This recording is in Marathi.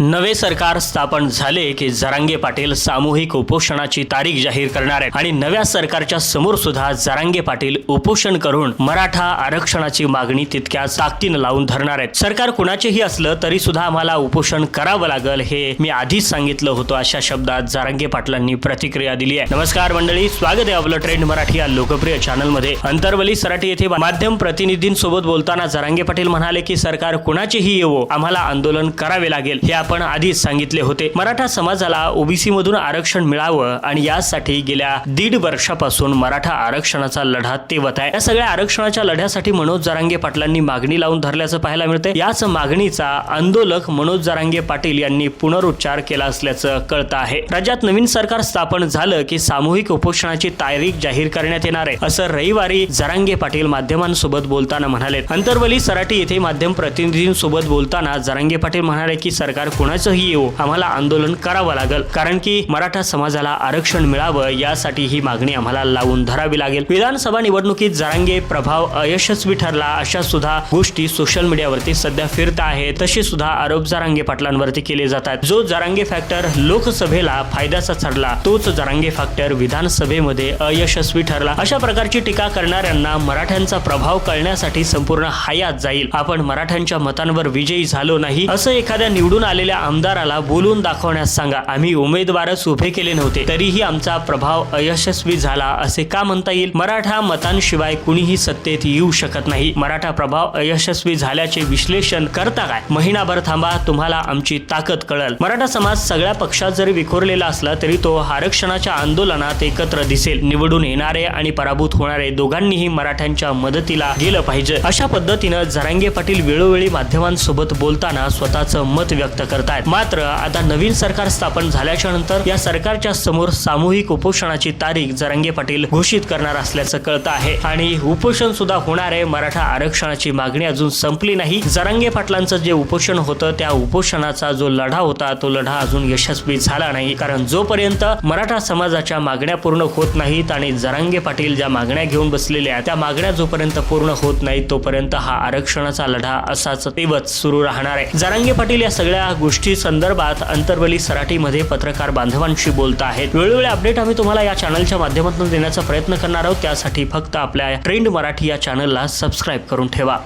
नवे सरकार स्थापन झाले की जरांगे पाटील सामूहिक उपोषणाची तारीख जाहीर करणार आहेत. आणि नव्या सरकारच्या समोर सुद्धा जरांगे पाटील उपोषण करून मराठा आरक्षणाची मागणी तितक्या ताकदीनं लावून धरणार आहेत. सरकार कुणाचेही असलं तरी सुद्धा आम्हाला उपोषण करावं लागल हे मी आधीच सांगितलं होतं अशा शब्दात जरांगे पाटलांनी प्रतिक्रिया दिली आहे. नमस्कार मंडळी स्वागत आहे आपलं ट्रेंड मराठी या लोकप्रिय चॅनलमध्ये. अंतरवली सराटी येथे माध्यम प्रतिनिधींसोबत बोलताना जरांगे पाटील म्हणाले की सरकार कुणाचेही येवो आम्हाला आंदोलन करावे लागेल. हे आपण आधीच सांगितले होते. मराठा समाजाला ओबीसी मधून आरक्षण मिळावं आणि यासाठी गेल्या दीड वर्षापासून मराठा आरक्षणाचा लढा तेवत आहे. या सगळ्या आरक्षणाच्या लढ्यासाठी मनोज जरांगे पाटलांनी मागणी लावून धरल्याचं पाहायला मिळते याच मागणीचा आंदोलक मनोज जरांगे पाटील यांनी पुनरुच्चार केला असल्याचं कळतं आहे. राज्यात नवीन सरकार स्थापन झालं की सामूहिक उपोषणाची तारीख जाहीर करण्यात येणार आहे असं रविवारी जरांगे पाटील माध्यमांसोबत बोलताना म्हणाले अंतरवली सराटी येथे माध्यम प्रतिनिधींसोबत बोलताना जरांगे पाटील म्हणाले की सरकार कोणाचंही येऊ आम्हाला आंदोलन करावं लागेल. कारण की मराठा समाजाला आरक्षण मिळावं यासाठी ही मागणी आम्हाला लावून धरावी लागेल. विधानसभा निवडणुकीत जरांगे प्रभाव अयशस्वी ठरला अशा सुद्धा गोष्टी सोशल मीडियावरती सध्या फिरत आहे तसे सुद्धा आरोप जरांगे पाटलांवरती केले जातात. जो जरांगे फॅक्टर लोकसभेला फायद्याचा ठरला तोच जरांगे फॅक्टर विधानसभेमध्ये अयशस्वी ठरला. अशा प्रकारची टीका करणाऱ्यांना मराठ्यांचा प्रभाव कळण्यासाठी संपूर्ण हयात जाईल. आपण मराठ्यांच्या मतांवर विजयी झालो नाही असं एखाद्या निवडून आलेल्या आमदाराला बोलून दाखवण्यास सांगा. आम्ही उमेदवारच उभे केले नव्हते. तरीही आमचा प्रभाव अयशस्वी झाला असे का म्हणता येईल? मराठा मतांशिवाय कुणीही सत्तेत येऊ शकत नाही. मराठा प्रभाव अयशस्वी झाल्याचे विश्लेषण करता काय? महिनाभर थांबा तुम्हाला आमची ताकद कळल. मराठा समाज सगळ्या पक्षात जरी विखुरलेला असला तरी तो आरक्षणाच्या आंदोलनात एकत्र दिसेल. निवडून येणारे आणि पराभूत होणारे दोघांनीही मराठ्यांच्या मदतीला गेलं पाहिजे. अशा पद्धतीनं जरांगे पाटील वेळोवेळी माध्यमांसोबत बोलताना स्वतःचं मत व्यक्त करतायत. मात्र आता नवीन सरकार स्थापन झाल्याच्यानंतर या सरकारच्या समोर सामूहिक उपोषणाची तारीख जरांगे पाटील घोषित करणार असल्याचं कळतं आहे. आणि उपोषण सुद्धा होणार आहे. मराठा आरक्षणाची मागणी अजून संपली नाही. जरांगे पाटलांचं जे उपोषण होतं त्या उपोषणाचा जो लढा होता तो लढा अजून यशस्वी झाला नाही. कारण जोपर्यंत मराठा समाजाच्या मागण्या पूर्ण होत नाहीत आणि जरांगे पाटील ज्या मागण्या घेऊन बसलेल्या आहेत, त्या मागण्या जोपर्यंत पूर्ण होत नाहीत तोपर्यंत हा आरक्षणाचा लढा असाच तेवत सुरू राहणार आहे. जरांगे पाटील या सगळ्या गोष्टी संदर्भात अंतरवली सराटीमध्ये पत्रकार बांधवांशी बोलत आहेत. वेळोवेळी अपडेट आम्ही तुम्हाला या चॅनलच्या माध्यमातून देण्याचा प्रयत्न करणार आहोत. त्यासाठी फक्त आपल्या ट्रेंड मराठी या चॅनलला सबस्क्राईब करून ठेवा.